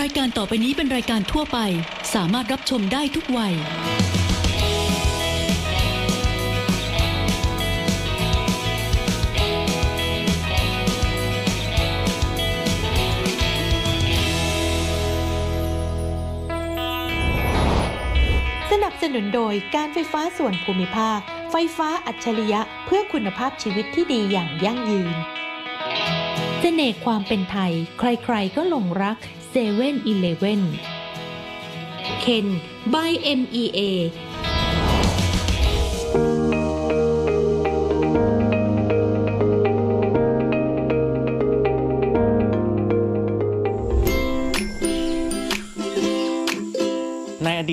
รายการต่อไปนี้เป็นรายการทั่วไป สามารถรับชมได้ทุกวัย สนับสนุนโดยการไฟฟ้าส่วนภูมิภาค ไฟฟ้าอัจฉริยะเพื่อคุณภาพชีวิตที่ดีอย่างยั่งยืน เสน่ห์ความเป็นไทย ใครๆก็หลงรัก 7 e เ e ่ e อเวนเคน by MEA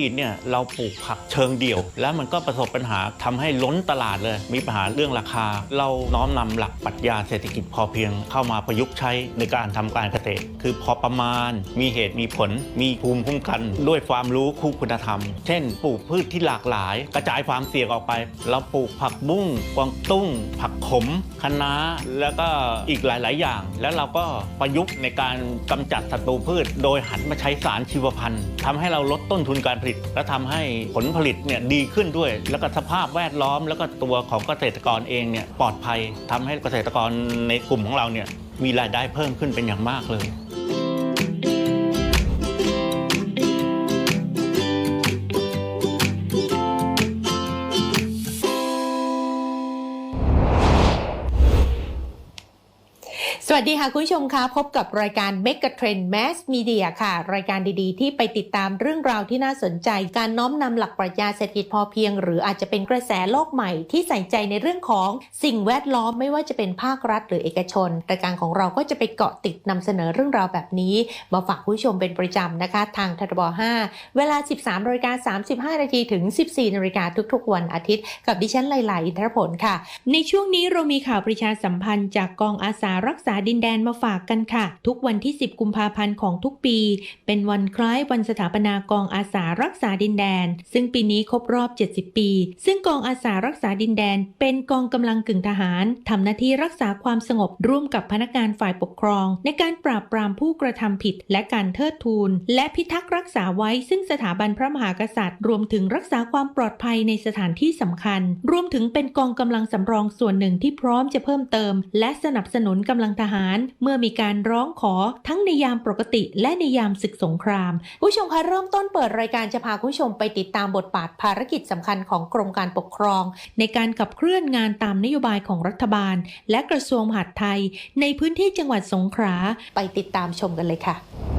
ในอดีตเนี่ยเราปลูกผักเชิงเดี่ยว แล้วมันก็ประสบปัญหาทำให้ล้นตลาดเลย มีปัญหาเรื่องราคา เราน้อมนำหลักปรัชญาเศรษฐกิจพอเพียงเข้ามาประยุกต์ใช้ในการทำการเกษตร คือพอประมาณ มีเหตุมีผล มีภูมิคุ้มกัน ด้วยความรู้คู่คุณธรรม เช่น ปลูกพืชที่หลากหลาย กระจายความเสี่ยงออกไป เราปลูกผักบุ้งกวางตุ้ง ผักขมคะน้า แล้วก็อีกหลาย ๆ อย่าง แล้วเราก็ประยุกต์ในการกำจัดศัตรูพืช โดยหันมาใช้สารชีวพันธุ์ทำให้เราลดต้นทุนการผลิตและทำให้ผลผลิตเนี่ยดีขึ้นด้วย แล้วก็สภาพแวดล้อม แล้วก็ตัวของเกษตรกรเองเนี่ยปลอดภัยทำให้เกษตรกรในกลุ่มของเราเนี่ยมีรายได้เพิ่มขึ้นเป็นอย่างมากเลย วัสดีค่ะ คุณผู้ชมคะพบกับรายการ Mega Trend Mass Media ค่ะ รายการดีๆ ที่ไปติดตามเรื่องราวที่น่าสนใจ การน้อมนำหลักปรัชญาเศรษฐกิจพอเพียง หรืออาจจะเป็นกระแสโลกใหม่ที่ใส่ใจในเรื่องของสิ่งแวดล้อมไม่ว่าจะเป็นภาครัฐหรือเอกชน รายการของเราก็จะไปเกาะติดนำเสนอเรื่องราวแบบนี้ มาฝากคุณผู้ชมเป็นประจำนะคะ ทางทบ5 เวลา 13นาฬิกา35นาทีถึง 14นาฬิกาทุกๆ วันอาทิตย์ กับดิฉันไลไลอินทรผลค่ะ ในช่วงนี้เรามีข่าวประชาสัมพันธ์จากกองอาสารักษาดินแดนมาฝากกันค่ะ ทุกวันที่ 10 กุมภาพันธ์ของทุกปี เป็นวันคล้ายวันสถาปนากองอาสารักษาดินแดน ซึ่งปีนี้ครบรอบ 70 ปี ซึ่งกองอาสารักษาดินแดน เป็นกองกำลังกึ่งทหารทำหน้าที่รักษาความสงบร่วมกับพนักงานฝ่ายปกครอง ในการปราบปรามผู้กระทำผิด และการเทิดทูน และพิทักษ์รักษาไว้ซึ่งสถาบันพระมหากษัตริย์ รวมถึงรักษาความปลอดภัยในสถานที่สำคัญ รวมถึงเป็นกองกำลังสำรองส่วนหนึ่งที่พร้อมจะเพิ่มเติม และสนับสนุนกำลังทหารเมื่อมีการร้องขอทั้งในยามปกติและในยามศึกสงครามผู้ชมคะเริ่มต้นเปิดรายการจะพาคุณผู้ชมไปติดตามบทบาทภารกิจสำคัญของกรมการปกครอง ในการขับเคลื่อนงานตามนโยบายของรัฐบาล และกระทรวงมหาดไทย ในพื้นที่จังหวัดสงขลาไปติดตามชมกันเลยค่ะ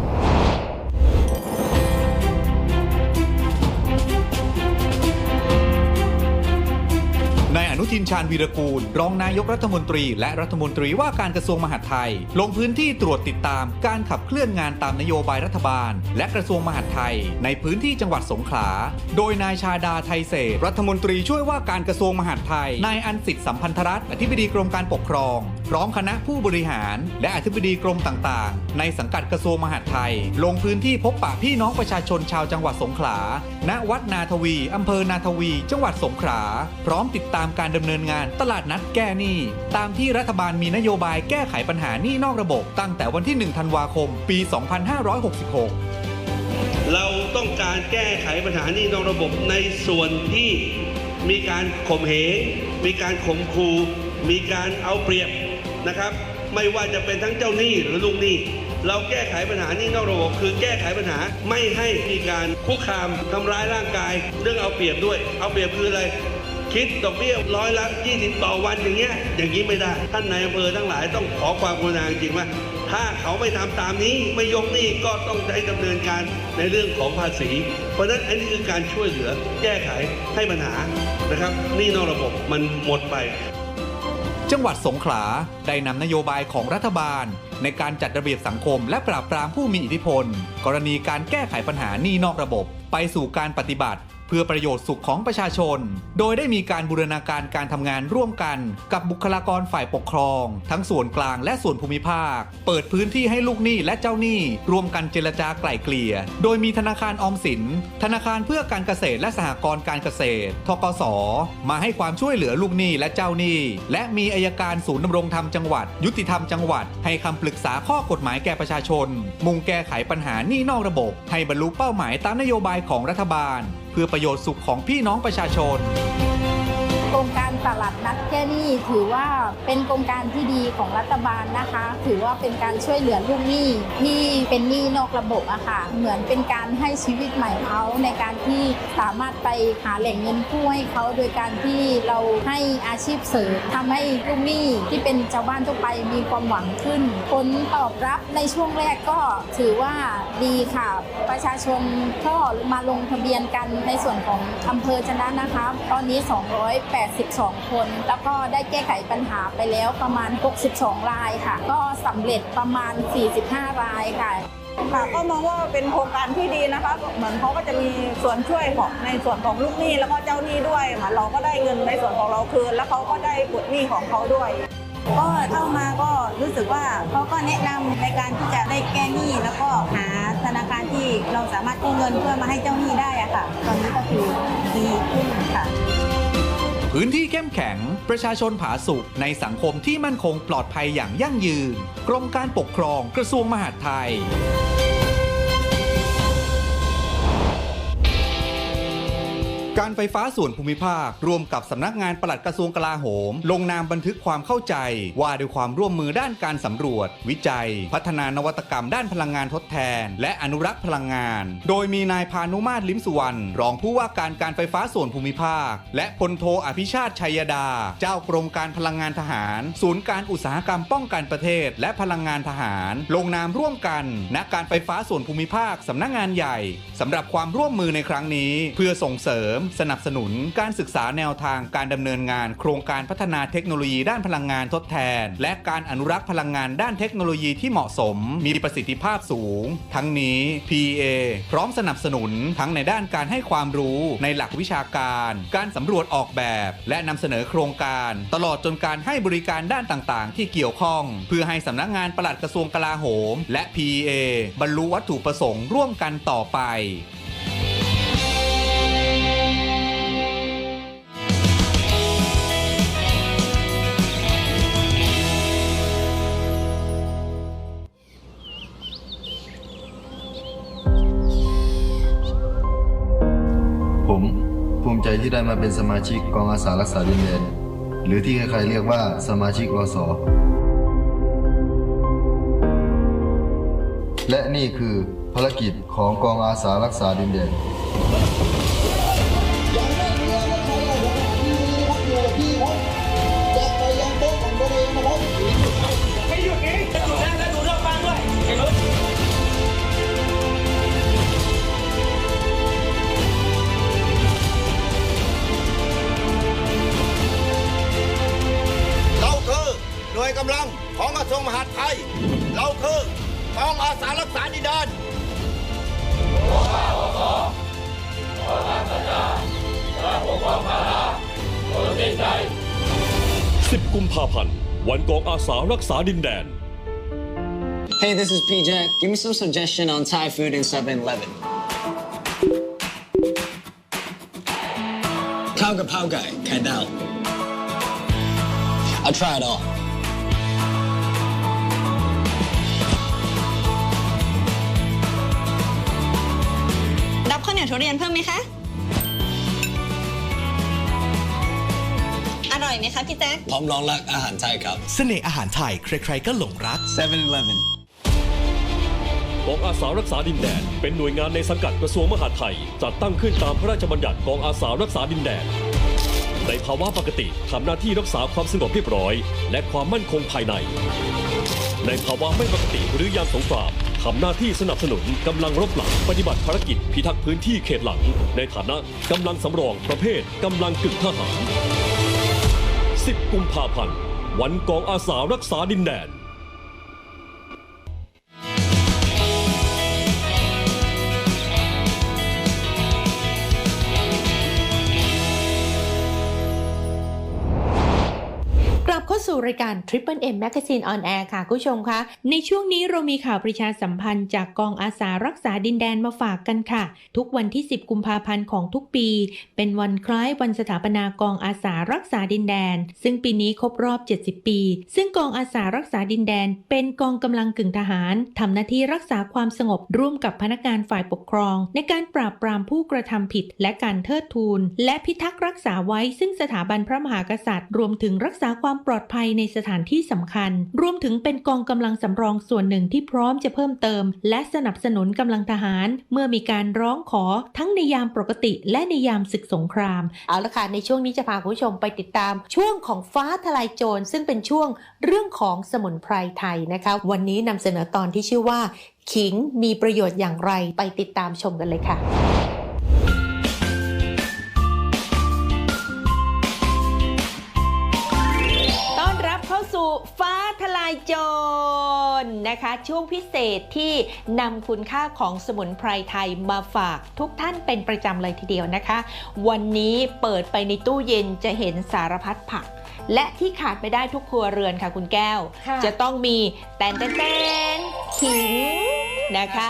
ทินชาญวีรกูล รองนายกรัฐมนตรี และรัฐมนตรีว่าการกระทรวงมหาดไทย ลงพื้นที่ตรวจติดตามการขับเคลื่อนงานตามนโยบายรัฐบาล และกระทรวงมหาดไทย ในพื้นที่จังหวัดสงขลา โดยนายชาดาไทยเศษรัฐมนตรีช่วยว่าการกระทรวงมหาดไทย นายอันสิทธิ์สัมพันธรัตน์อธิบดีกรมการปกครอง พร้อมคณะผู้บริหาร และอธิบดีกรมต่างๆ ในสังกัดกระทรวงมหาดไทย ลงพื้นที่พบปะพี่น้องประชาชนชาวจังหวัดสงขลา ณ วัดนาทวีอำเภอนาทวี จังหวัดสงขลา พร้อมติดตามการดำเนินงานตลาดนัดแก้หนี้ ตามที่รัฐบาลมีนโยบายแก้ไขปัญหาหนี้นอกระบบ ตั้งแต่วันที่ 1 ธันวาคม ปี 2566 เราต้องการแก้ไขปัญหานี้นอกระบบในส่วนที่มีการข่มเหงมีการข่มขู่มีการเอาเปรียบนะครับ ไม่ว่าจะเป็นทั้งเจ้าหนี้หรือลูกหนี้เราแก้ไขปัญหานี้นอกระบบคือแก้ไขปัญหาไม่ให้มีการคุกคามทำร้ายร่างกาย เรื่องเอาเปรียบด้วย เอาเปรียบคืออะไร คิดดอกเบี้ยร้อยละ20 ต่อวันอย่างเงี้ยอย่างนี้ไม่ได้ ท่านนายอำเภอทั้งหลายต้องขอความกรุณาจริงว่าถ้าเขาไม่ทำตามนี้ไม่ยกหนี้ก็ต้องใช้ดำเนินการในเรื่องของภาษี เพราะฉะนั้นอันนี้คือการช่วยเหลือแก้ไขให้ปัญหานะครับนี้นอกระบบมันหมดไป จังหวัดสงขลาได้นำนโยบายของรัฐบาล ในการจัดระเบียบสังคมและปราบปรามผู้มีอิทธิพล กรณีการแก้ไขปัญหานี้นอกระบบ ไปสู่การปฏิบัติ พื่อประโยชน์สุขของประชาชน โดยได้มีการบูรณาการการทำงานร่วมกันกับบุคลากรฝ่ายปกครอง ทั้งส่วนกลางและส่วนภูมิภาค เปิดพื้นที่ให้ลูกหนี้และเจ้าหนี้ร่วมกันเจรจาไกล่เกลี่ย โดยมีธนาคารออมสิน ธนาคารเพื่อการเกษตรและสหกรณ์การเกษตร ทกส มาให้ความช่วยเหลือลูกหนี้และเจ้าหนี้ และมีอายการศูนย์ดำรงธรรมจังหวัด ยุติธรรมจังหวัด ให้คำปรึกษาข้อกฎหมายแก่ประชาชน มุ่งแก้ไขปัญหาหนี้นอกระบบ ให้บรรลุเป้าหมายตามนโยบายของรัฐบาล เพื่อประโยชน์สุขของพี่น้องประชาชน โครงการตลาดนัดแก้หนี้ถือว่าเป็นโครงการที่ดีของรัฐบาลนะคะ ถือว่าเป็นการช่วยเหลือลูกหนี้ที่เป็นหนี้นอกระบบอะค่ะ เหมือนเป็นการให้ชีวิตใหม่เขาในการที่สามารถไปหาแหล่งเงินกู้ให้เขาโดยการที่เราให้อาชีพเสริมทำให้ลูกหนี้ที่เป็นชาวบ้านทั่วไปมีความหวังขึ้น ผลตอบรับในช่วงแรกก็ถือว่าดีค่ะ ประชาชนก็มาลงทะเบียนกันในส่วนของอำเภอชนะนะคะ ตอนนี้ 208 82 คน แล้วก็ได้แก้ไขปัญหาไปแล้วประมาณ 62 รายค่ะ ก็สำเร็จประมาณ 45 รายค่ะค่ะก็มองว่าเป็นโครงการที่ดีนะคะ เหมือนเขาก็จะมีส่วนช่วยของในส่วนของลูกหนี้แล้วก็เจ้าหนี้ด้วยค่ะเราก็ได้เงินในส่วนของเราคืน แล้วเขาก็ได้ปลดหนี้ของเขาด้วย ก็เข้ามาก็รู้สึกว่าเขาก็แนะนำในการที่จะได้แก้หนี้แล้วก็หาธนาคารที่เราสามารถกู้เงินเพื่อมาให้เจ้าหนี้ได้อะค่ะ ตอนนี้ก็คือดีขึ้นค่ะ พื้นที่เข้มแข็ง ประชาชนผาสุกในสังคมที่มั่นคงปลอดภัยอย่างยั่งยืน กรมการปกครองกระทรวงมหาดไทย การไฟฟ้าส่วนภูมิภาค ร่วมกับสำนักงานปลัดกระทรวงกลาโหม ลงนามบันทึกความเข้าใจ ว่าด้วยความร่วมมือด้านการสำรวจ วิจัย พัฒนานวัตกรรมด้านพลังงานทดแทน และอนุรักษ์พลังงาน โดยมีนายพานุมาตรลิมสุวรรณรองผู้ว่าการการไฟฟ้าส่วนภูมิภาค และพลโทอภิชาติชัยดา เจ้ากรมการพลังงานทหาร ศูนย์การอุตสาหกรรมป้องกันประเทศ และพลังงานทหาร ลงนามร่วมกันณการไฟฟ้าส่วนภูมิภาคสำนักงานใหญ่สำหรับความร่วมมือในครั้งนี้ เพื่อส่งเสริมสนับสนุนการศึกษาแนวทางการดำเนินงาน โครงการพัฒนาเทคโนโลยีด้านพลังงานทดแทน และการอนุรักษ์พลังงานด้านเทคโนโลยีที่เหมาะสม มีประสิทธิภาพสูง ทั้งนี้ PA พร้อมสนับสนุนทั้งในด้านการให้ความรู้ในหลักวิชาการ การสำรวจออกแบบ และนำเสนอโครงการ ตลอดจนการให้บริการด้านต่างๆ ที่เกี่ยวข้อง เพื่อให้สำนักงานปลัดกระทรวงกลาโหม และ PA บรรลุวัตถุประสงค์ร่วมกันต่อไป ที่ได้มาเป็นสมาชิกกองอาสารักษาดินแดนหรือที่ใครๆเรียกว่าสมาชิกรสและนี่คือภารกิจของกองอาสารักษาดินแดน ทรวงมหาดไทย เราคือกองอาสารักษาดินแดน10 กุมภาพันธ์ วันกองอาสารักษาดินแดน Hey, this is PJ. Give me some suggestion on Thai food in 7-Eleven. Khao Gapao Guy, Kai Dao. I'll try it all. ทุเรียนเพิ่มไหมคะ อร่อยไหมคะพี่แจ๊ค พร้อมรองรักอาหารไทยครับ เสน่ห์อาหารไทย ใครๆก็หลงรัก 7-Eleven กองอาสารักษาดินแดน เป็นหน่วยงานในสังกัดกระทรวงมหาดไทย จัดตั้งขึ้นตามพระราชบัญญัติกองอาสารักษาดินแดน ในภาวะปกติทำหน้าที่รักษาความสงบเรียบร้อย และความมั่นคงภายใน ในภาวะไม่ปกติหรือยามสงคราม ทำหน้าที่สนับสนุนกำลังรบหลังปฏิบัติภารกิจพิทักษ์พื้นที่เขตหลัง ในฐานะกำลังสำรองประเภทกำลังกึ่งทหาร 10 กุมภาพันธ์ วันกองอาสารักษาดินแดน สู่รายการ Triple M Magazine on Air ค่ะคุณผู้ชมคะในช่วงนี้เรามีข่าวประชาสัมพันธ์จากกองอาสารักษาดินแดนมาฝากกันค่ะ ทุกวันที่ 10 กุมภาพันธ์ของทุกปี เป็นวันคล้ายวันสถาปนากองอาสารักษาดินแดน ซึ่งปีนี้ครบรอบ 70 ปี ซึ่งกองอาสารักษาดินแดน เป็นกองกำลังกึ่งทหารทำหน้าที่รักษาความสงบร่วมกับพนักงานฝ่ายปกครอง ในการปราบปรามผู้กระทำผิด และการเทิดทูน และพิทักษ์รักษาไว้ซึ่งสถาบันพระมหากษัตริย์ รวมถึงรักษาความปลอดภัยในสถานที่สำคัญ รวมถึงเป็นกองกำลังสำรองส่วนหนึ่งที่พร้อมจะเพิ่มเติม และสนับสนุนกำลังทหาร เมื่อมีการร้องขอทั้งในยามปกติและในยามศึกสงคราม เอาละค่ะในช่วงนี้จะพาคุณผู้ชมไปติดตาม ช่วงของฟ้าทลายโจรซึ่งเป็นช่วงเรื่องของสมุนไพรไทยนะคะวันนี้นำเสนอตอนที่ชื่อว่า ขิงมีประโยชน์อย่างไรไปติดตามชมกันเลยค่ะ นะคะ ช่วงพิเศษที่นำคุณค่าของสมุนไพรไทยมาฝากทุกท่านเป็นประจำเลยทีเดียวนะคะ วันนี้เปิดไปในตู้เย็นจะเห็นสารพัดผัก และที่ขาดไม่ได้ทุกครัวเรือนค่ะคุณแก้วค่ะจะต้องมีแตนแตนแตนขิงนะคะ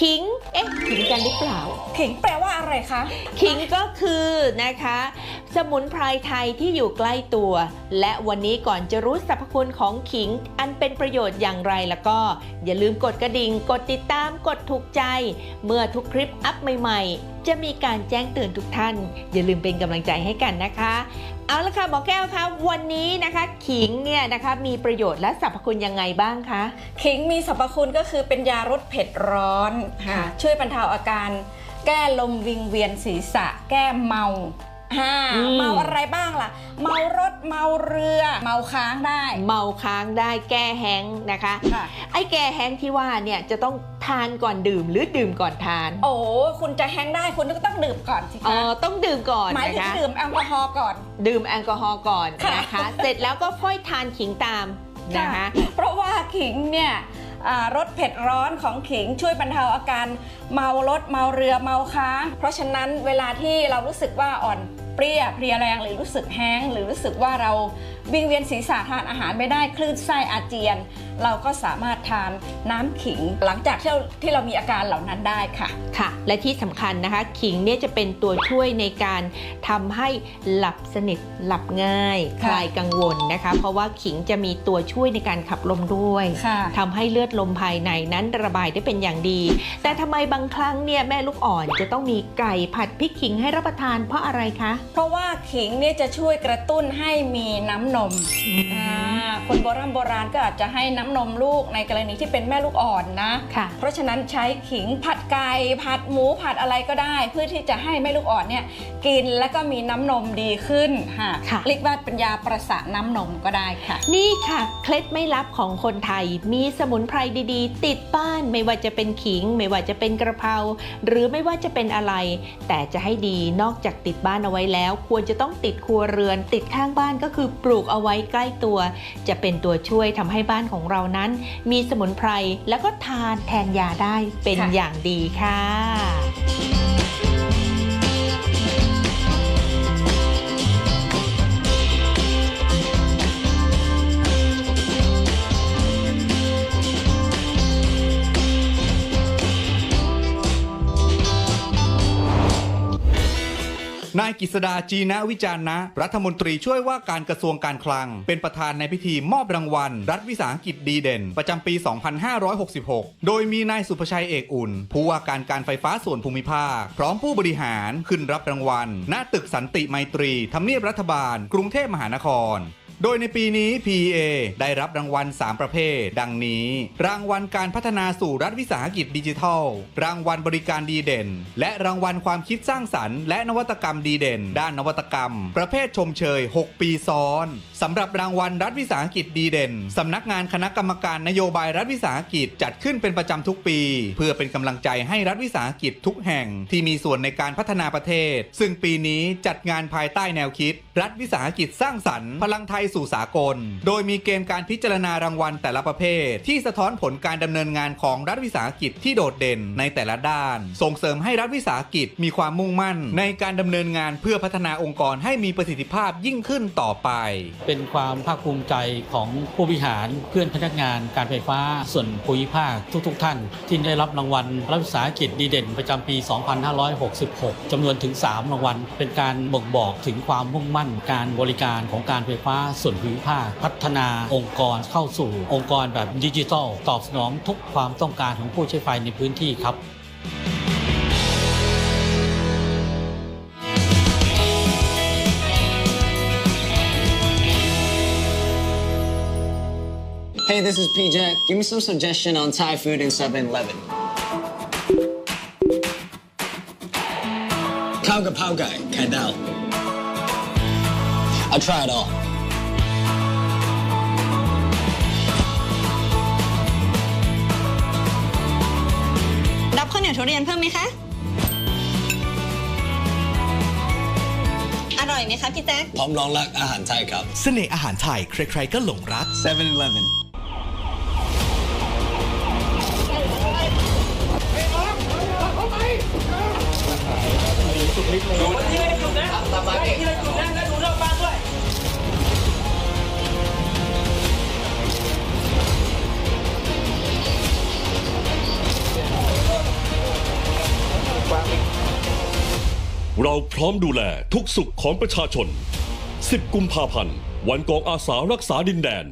ขิง เอ๊ะ ขิงกันหรือเปล่า ขิงแปลว่าอะไรคะ ขิงก็คือนะคะ สมุนไพรไทยที่อยู่ใกล้ตัว และวันนี้ก่อนจะรู้สรรพคุณของขิง อันเป็นประโยชน์อย่างไรแล้วก็ อย่าลืมกดกระดิ่ง กดติดตาม กดถูกใจ เมื่อทุกคลิปอัพใหม่ๆ จะมีการแจ้งเตือนทุกท่าน อย่าลืมเป็นกำลังใจให้กันนะคะเอาละค่ะหมอแก้วคะวันนี้นะคะขิงเนี่ยนะคะมีประโยชน์และสรรพคุณยังไงบ้างคะขิงมีสรรพคุณก็คือเป็นยาลดเผ็ดร้อนค่ะช่วยบรรเทาอาการ แก้ลมวิงเวียนศีรษะ แก้เมาฮ่าอืม เมาอะไรบ้างล่ะ เมารถเมาเรือ เมาค้างได้เมาค้างได้แก้แห้งก์นะคะ ค่ะ ไอ้แก้แห้งก์ที่ว่าเนี่ยจะต้องทานก่อนดื่มหรือดื่มก่อนทานโอ้คุณจะแห้งได้คุณก็ต้องดื่มก่อนสิเอคะอต้องดื่มก่อนหมายนะถึงคะ ดื่มแอลกอฮอล์ก่อน ดื่มแอลกอฮอล์ก่อนค่ะ นะคะ เสร็จแล้วก็ค่อยทานขิงตามนะคะ เพราะว่าขิงเนี่ยอ่า รสเผ็ดร้อนของขิงช่วยบรรเทาอาการเมารถเมาเรือเมาค้าง เพราะฉะนั้นเวลาที่เรารู้สึกว่าอ่อนเปรี้ยเพลียแรงหรือรู้สึกแห้ง หรือรู้สึกว่าเราวิงเวียนศีรษะทานอาหารไม่ได้คลื่นไส้อาเจียนเราก็สามารถทานน้ำขิงหลังจากที่เราที่เรามีอาการเหล่านั้นได้ค่ะ ค่ะ และที่สำคัญนะคะ ขิงเนี่ยจะเป็นตัวช่วยในการทำให้หลับสนิทหลับง่าย คค่ะลายกังวลนะคะ เพราะว่าขิงจะมีตัวช่วยในการขับลมด้วยค่ะทำให้เลือดลมภายในนั้นระบายได้เป็นอย่างดี แต่ทำไมบางครั้งเนี่ยแม่ลูกอ่อนจะต้องมีไก่ผัดพริกขิงให้รับประทานเพราะอะไรคะ เพราะว่าขิงเนี่ยจะช่วยกระตุ้นให้มีน้ำนมอ่าคนโบราณโบราณก็อาจจะให้น้ำนมลูกในกรณีที่เป็นแม่ลูกอ่อนนะค่ะเพราะฉะนั้นใช้ขิงผัดไก่ผัดหมูผัดอะไรก็ได้ เพื่อที่จะให้แม่ลูกอ่อนเนี่ยกินแล้วก็มีน้ำนมดีขึ้นค่ะค่ะเรียกว่าเป็นยาประสาน้ำนมก็ได้ค่ะ นี่ค่ะเคล็ดไม่ลับของคนไทยมีสมุนไพรดีๆ ติดบ้านไม่ว่าจะเป็นขิง ไม่ว่าจะเป็นกระเพราหรือไม่ว่าจะเป็นอะไร แต่จะให้ดีนอกจากติดบ้านเอาไว้แล้ว ควรจะต้องติดครัวเรือน ติดข้างบ้านก็คือปลูกเอาไว้ใกล้ตัว จะเป็นตัวช่วยทำให้บ้านของเรานั้น มีสมุนไพรแล้วก็ทานแทนยาได้เป็นค่ะอย่างดีค่ะ นายกฤษดาจีนะวิจารณ์นะรัฐมนตรีช่วยว่าการกระทรวงการคลัง เป็นประธานในพิธีมอบรางวัล รัฐวิสาหกิจดีเด่น ประจำปี 2566 โดยมีนายสุภชัยเอกอุ่น ผู้ว่าการการไฟฟ้าส่วนภูมิภาค พร้อมผู้บริหารขึ้นรับรางวัล ณตึกสันติไมตรีทำเนียบรัฐบาล กรุงเทพมหานคร โดยในปีนี้ PEA ได้รับรางวัล 3 ประเภท ดังนี้ รางวัลการพัฒนาสู่รัฐวิสาหกิจดิจิทัล รางวัลบริการดีเด่น และรางวัลความคิดสร้างสรรค์และนวัตกรรมดีเด่น ด้านนวัตกรรม ประเภทชมเชย 6 ปีซ้อนสำหรับรางวัลรัฐวิสาหกิจดีเด่นสำนักงานคณะกรรมการนโยบายรัฐวิสาหกิจจัดขึ้นเป็นประจำทุกปี เพื่อเป็นกำลังใจให้รัฐวิสาหกิจทุกแห่งที่มีส่วนในการพัฒนาประเทศ ซึ่งปีนี้จัดงานภายใต้แนวคิด รัฐวิสาหกิจสร้างสรรค์พลังไทยสู่สากล โดยมีเกณฑ์การพิจารณารางวัลแต่ละประเภท ที่สะท้อนผลการดำเนินงานของรัฐวิสาหกิจที่โดดเด่นในแต่ละด้าน ส่งเสริมให้รัฐวิสาหกิจมีความมุ่งมั่น ในการดำเนินงานเพื่อพัฒนาองค์กรให้มีประสิทธิภาพยิ่งขึ้นต่อไป เป็นความภาคภูมิใจของผู้บริหารเพื่อนพนักงานการไฟฟ้าส่วนภูมิภาคทุก ๆ ท่าน ที่ได้รับรางวัลรัฐวิสาหกิจดีเด่นประจำปี 2566จำนวนถึง 3 รางวัล เป็นการบ่งบอกถึงความมุ่งมั่นการบริการของการไฟฟ้าส่วนภูมิภาคพัฒนาองค์กรเข้าสู่องค์กรแบบดิจิทัล ตอบสนองทุกความต้องการของผู้ใช้ไฟในพื้นที่ครับ Hey this is PJ give me some suggestion on Thai food in 7-Eleven ข้าวกับเพราไก่ไข่ดาว I try it all ทุเรียนเพิ่มไหมคะ อร่อยไหมคะพี่แจ๊ค พร้อมรองรับอาหารไทยครับ เสน่ห์อาหารไทย ใครๆก็หลงรัก 7-Eleven เราพร้อมดูแลทุกสุขของประชาชน 10 กุมภาพันธ์ วันกองอาสารักษาดินแดน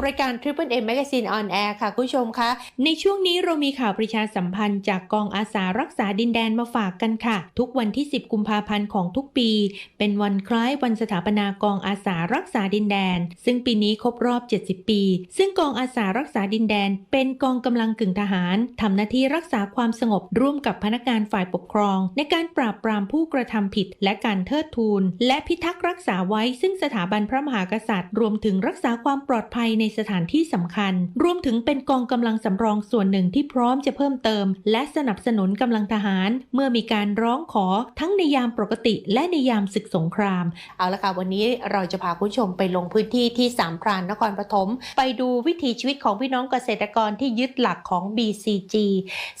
สู่รายการ Triple M Magazine on Air ค่ะคุณผู้ชมคะ ในช่วงนี้เรามีข่าวประชาสัมพันธ์จากกองอาสารักษาดินแดนมาฝากกันค่ะ ทุกวันที่ 10 กุมภาพันธ์ของทุกปี เป็นวันคล้ายวันสถาปนากองอาสารักษาดินแดน ซึ่งปีนี้ครบรอบ 70 ปี ซึ่งกองอาสารักษาดินแดน เป็นกองกำลังกึ่งทหารทำหน้าที่รักษาความสงบร่วมกับพนักงานฝ่ายปกครอง ในการปราบปรามผู้กระทำผิด และการเทิดทูน และพิทักษ์รักษาไว้ซึ่งสถาบันพระมหากษัตริย์ รวมถึงรักษาความปลอดภัยในสถานที่สำคัญ รวมถึงเป็นกองกำลังสำรองส่วนหนึ่งที่พร้อมจะเพิ่มเติม และสนับสนุนกำลังทหาร เมื่อมีการร้องขอทั้งในยามปกติและในยามศึกสงคราม เอาละค่ะวันนี้เราจะพาคุณผู้ชมไปลงพื้นที่ที่สามพรานนครปฐมไปดูวิถีชีวิตของพี่น้องเกษตรกรที่ยึดหลักของ BCG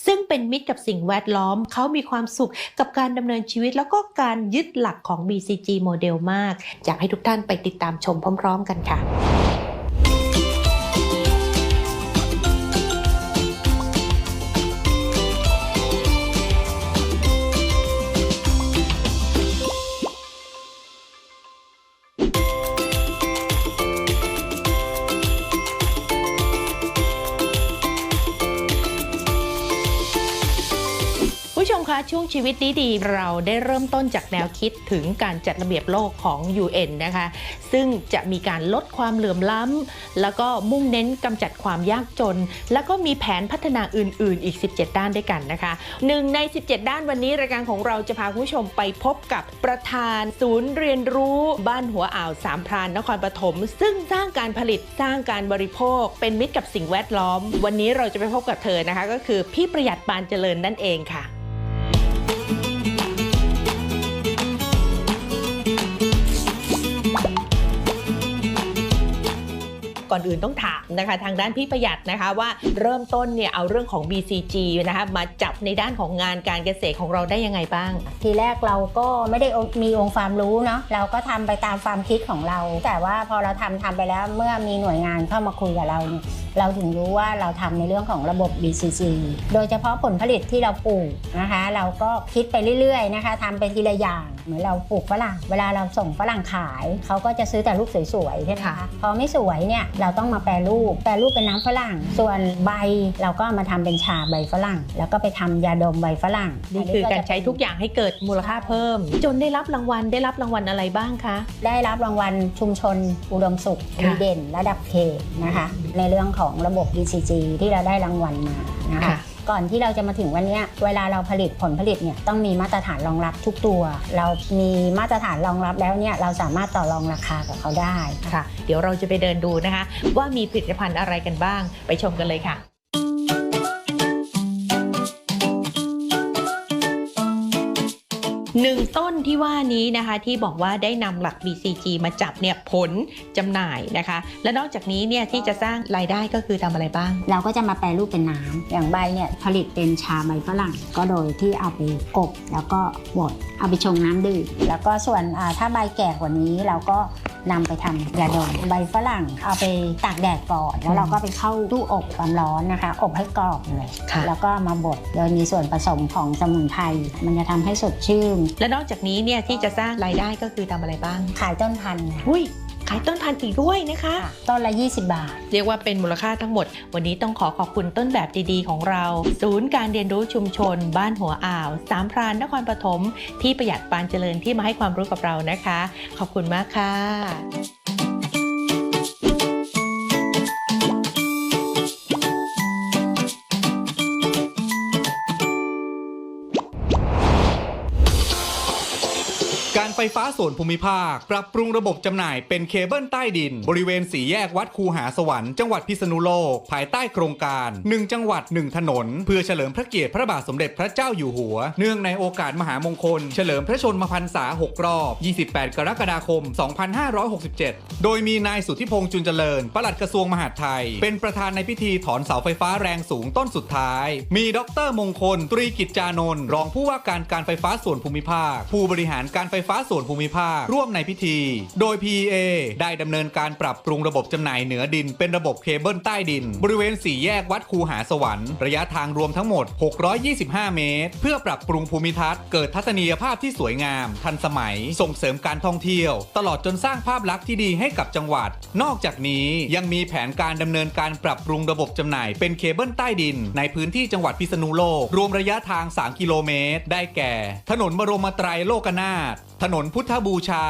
ซึ่งเป็นมิตรกับสิ่งแวดล้อมเขามีความสุขกับการดำเนินชีวิต แล้วก็การยึดหลักของ BCG โมเดลมาก อยากให้ทุกท่านไปติดตามชมพร้อม ๆ กันค่ะ ชีวิตดีๆ เราได้เริ่มต้นจากแนวคิดถึงการจัดระเบียบโลกของ UN นะคะ ซึ่งจะมีการลดความเหลื่อมล้ำ แล้วก็มุ่งเน้นกำจัดความยากจน แล้วก็มีแผนพัฒนาอื่นๆ อีก 17 ด้านด้วยกันนะคะหนึ่งใน 17 ด้านวันนี้รายการของเราจะพาคุณผู้ชมไปพบกับประธานศูนย์เรียนรู้บ้านหัวอ่าวสามพรานนครปฐมซึ่งสร้างการผลิตสร้างการบริโภค เป็นมิตรกับสิ่งแวดล้อม วันนี้เราจะไปพบกับเธอนะคะ ก็คือพี่ประหยัดปานเจริญนั่นเองค่ะ ก่อนอื่นต้องถามนะคะ ทางด้านพี่ประหยัดนะคะว่าเริ่มต้นเนี่ยเอาเรื่องของ BCG นะคะมาจับในด้านของงานการเกษตรของเราได้ยังไงบ้าง ทีแรกเราก็ไม่ได้มีองค์ความรู้เนาะเราก็ทำไปตามความคิดของเรา แต่ว่าพอเราทำทำไปแล้วเมื่อมีหน่วยงานเข้ามาคุยกับเราเนี่ยเราถึงรู้ว่าเราทำในเรื่องของระบบ BCG โดยเฉพาะผลผลิตที่เราปลูกนะคะ เราก็คิดไปเรื่อยๆนะคะทำไปทีละอย่าง เหมือนเราปลูกฝรั่งเวลาเราส่งฝรั่งขาย เขาก็จะซื้อแต่ลูกสวยๆใช่ไหมคะพอไม่สวยเนี่ยเราต้องมาแปรรูป แปรรูปเป็นน้ำฝรั่ง ส่วนใบเราก็เอามาทำเป็นชาใบฝรั่ง แล้วก็ไปทำยาดมใบฝรั่งนี่คือการใช้ทุกอย่างให้เกิดมูลค่าเพิ่ม จนได้รับรางวัลได้รับรางวัลอะไรบ้างคะ ได้รับรางวัลชุมชนอุดมสุขดีเด่นระดับเขตนะคะ ในเรื่องของระบบ BCG ที่เราได้รางวัลมานะคะค่ะก่อนที่เราจะมาถึงวันเนี้ยเวลาเราผลิตผลผลิตเนี่ยต้องมีมาตรฐานรองรับทุกตัว เรามีมาตรฐานรองรับแล้วเนี่ยเราสามารถต่อรองราคากับเขาได้ค่ะ เดี๋ยวเราจะไปเดินดูนะคะ ว่ามีผลิตภัณฑ์อะไรกันบ้างไปชมกันเลยค่ะ หนึ่งต้นที่ว่านี้นะคะที่บอกว่าได้นำหลัก BCG มาจับเนี่ยผลจำหน่ายนะคะ และนอกจากนี้เนี่ยที่จะสร้างรายได้ก็คือทำอะไรบ้าง เราก็จะมาแปรรูปเป็นน้ำอย่างใบเนี่ยผลิตเป็นชาใบฝรั่งก็โดยที่เอาไปอบแล้วก็บดเอาไปชงน้ำดื่มแล้วก็ส่วนอ่าถ้าใบแก่กว่านี้เราก็นำไปทำยาดมใบฝรั่งเอาไปตากแดดก่อนแล้วเราก็ไปเข้าตู้อบความร้อนนะคะ อบให้กรอบเลยค่ะแล้วก็มาบดโดยมีส่วนผสมของสมุนไพรมันจะทำให้สดชื่นและนอกจากนี้เนี่ยที่จะสร้างรายได้ก็คือทำอะไรบ้าง ขายต้นพันธุ์ค่ะอุ้ยขายต้นพันธุ์อีกด้วยนะคะ ต้นละ 20 บาท เรียกว่าเป็นมูลค่าทั้งหมด วันนี้ต้องขอขอบคุณต้นแบบดีๆ ของเรา ศูนย์การเรียนรู้ชุมชน บ้านหัวอ่าว สามพรานนครปฐมที่ประหยัดปานเจริญที่มาให้ความรู้กับเรานะคะ ขอบคุณมากค่ะ ไฟฟ้าส่วนภูมิภาค ปรับปรุงระบบจำหน่ายเป็นเคเบิลใต้ดิน บริเวณสี่แยกวัดคูหาสวรรค์จังหวัดพิษณุโลก ภายใต้โครงการ 1 จังหวัด 1 ถนน เพื่อเฉลิมพระเกียรติพระบาทสมเด็จพระเจ้าอยู่หัว เนื่องในโอกาสมหามงคล เฉลิมพระชนมพรรษา 6 รอบ 28 กรกฎาคม 2567 โดยมีนายสุทธิพงษ์จุนเจริญปลัดกระทรวงมหาดไทย เป็นประธานในพิธีถอนเสาไฟฟ้าแรงสูงต้นสุดท้าย มีดรมงคล ตรีกิจจานนท์รองผู้ว่าการการไฟฟ้าส่วนภูมิภาค ผู้บริหารการไฟฟ้าส่วนภูมิภาค ร่วมในพิธี โดย PEA ได้ดำเนินการปรับปรุงระบบจำหน่ายเหนือดิน เป็นระบบเคเบิลใต้ดิน บริเวณสี่แยกวัดคูหาสวรรค์ระยะทางรวมทั้งหมด 625 เมตร เพื่อปรับปรุงภูมิทัศน์เกิดทัศนียภาพที่สวยงาม ทันสมัย ส่งเสริมการท่องเที่ยว ตลอดจนสร้างภาพลักษณ์ที่ดีให้กับจังหวัด นอกจากนี้ยังมีแผนการดำเนินการปรับปรุงระบบจำหน่ายเป็นเคเบิลใต้ดิน ในพื้นที่จังหวัดพิษณุโลก รวมระยะทาง 3 กิโลเมตร ได้แก่ ถนนบรมไตรโลกนาถ ถนนพุทธบูชา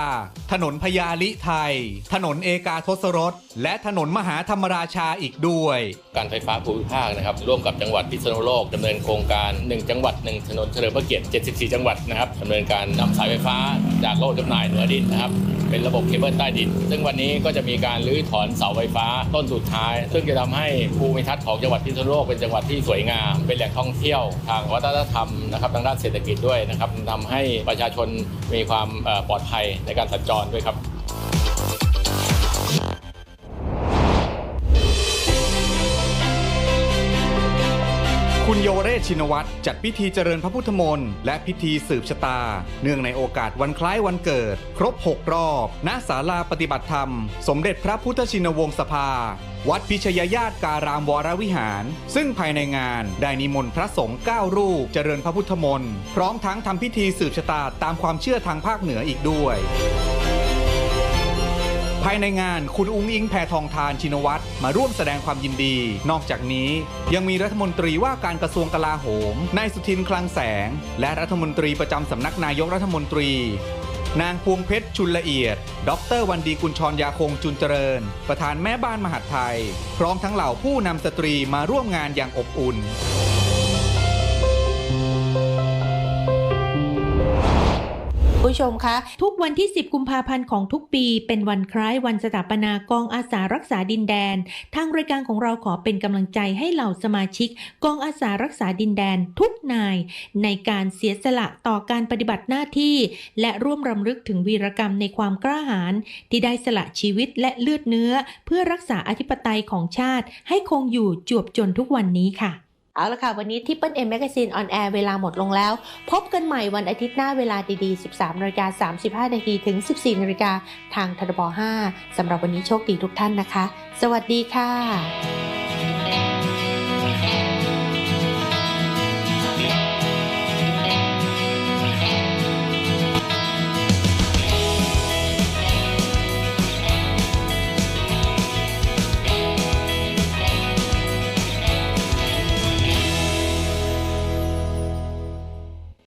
ถนนพญาลิไทย ถนนเอกาทศรส และถนนมหาธรรมราชาอีกด้วย การไฟฟ้าภูมิภาคนะครับ ร่วมกับจังหวัดพิษณุโลกดำเนินโครงการ 1 จังหวัด 1 ถนนเฉลิมพระเกียรติ 74 จังหวัดนะครับดำเนินการนำสายไฟฟ้าจากระบบจำหน่ายเหนือดินนะครับเป็นระบบเคเบิลใต้ดิน ซึ่งวันนี้ก็จะมีการรื้อถอนเสาไฟฟ้าต้นสุดท้าย ซึ่งจะทำให้ภูมิทัศน์ของจังหวัดพิษณุโลกเป็นจังหวัดที่สวยงาม เป็นแหล่งท่องเที่ยวทางวัฒนธรรมนะครับทางด้านเศรษฐกิจด้วยนะครับ ทำให้ประชาชนมีความปลอดภัยในการสัญจรด้วยครับ คุณโยเรศชินวัตรจัดพิธีเจริญพระพุทธมนต์และพิธีสืบชะตา เนื่องในโอกาสวันคล้ายวันเกิด ครบ 6 รอบ ณศาลาปฏิบัติธรรม สมเด็จพระพุทธชินวงศ์สภา วัดพิชยญาติการามวรวิหาร ซึ่งภายในงานได้นิมนต์พระสงฆ์9รูปเจริญพระพุทธมนต์พร้อมทั้งทำพิธีสืบชะตาตามความเชื่อทางภาคเหนืออีกด้วย ภายในงานคุณอุ้งอิงแพทองทานชินวัตรมาร่วมแสดงความยินดี นอกจากนี้ยังมีรัฐมนตรีว่าการกระทรวงกลาโหมนายสุทินคลังแสง และรัฐมนตรีประจำสำนักนายกรัฐมนตรี นางพวงเพชรชุนละเอียด ดรวันดีกุลชรยาคงจุนเจริญ ประธานแม่บ้านมหาดไทย พร้อมทั้งเหล่าผู้นำสตรีมาร่วมงานอย่างอบอุ่น ผู้ชมคะ ทุกวันที่ 10 กุมภาพันธ์ของทุกปี เป็นวันคล้ายวันสถาปนากองอาสารักษาดินแดน ทางรายการของเราขอเป็นกำลังใจให้เหล่าสมาชิก กองอาสารักษาดินแดนทุกนาย ในการเสียสละต่อการปฏิบัติหน้าที่ และร่วมรำลึกถึงวีรกรรมในความกล้าหาญที่ได้สละชีวิตและเลือดเนื้อ เพื่อรักษาอธิปไตยของชาติ ให้คงอยู่จวบจนทุกวันนี้ค่ะ เอาละค่ะ วันนี้ทิปเปิลเอ็มแมกซีนออนแอร์เวลาหมดลงแล้ว พบกันใหม่วันอาทิตย์หน้าเวลาดีๆ 13นาฬิกา35นาทีถึง 14นาฬิกาทางทบ5สำหรับวันนี้โชคดีทุกท่านนะคะ สวัสดีค่ะ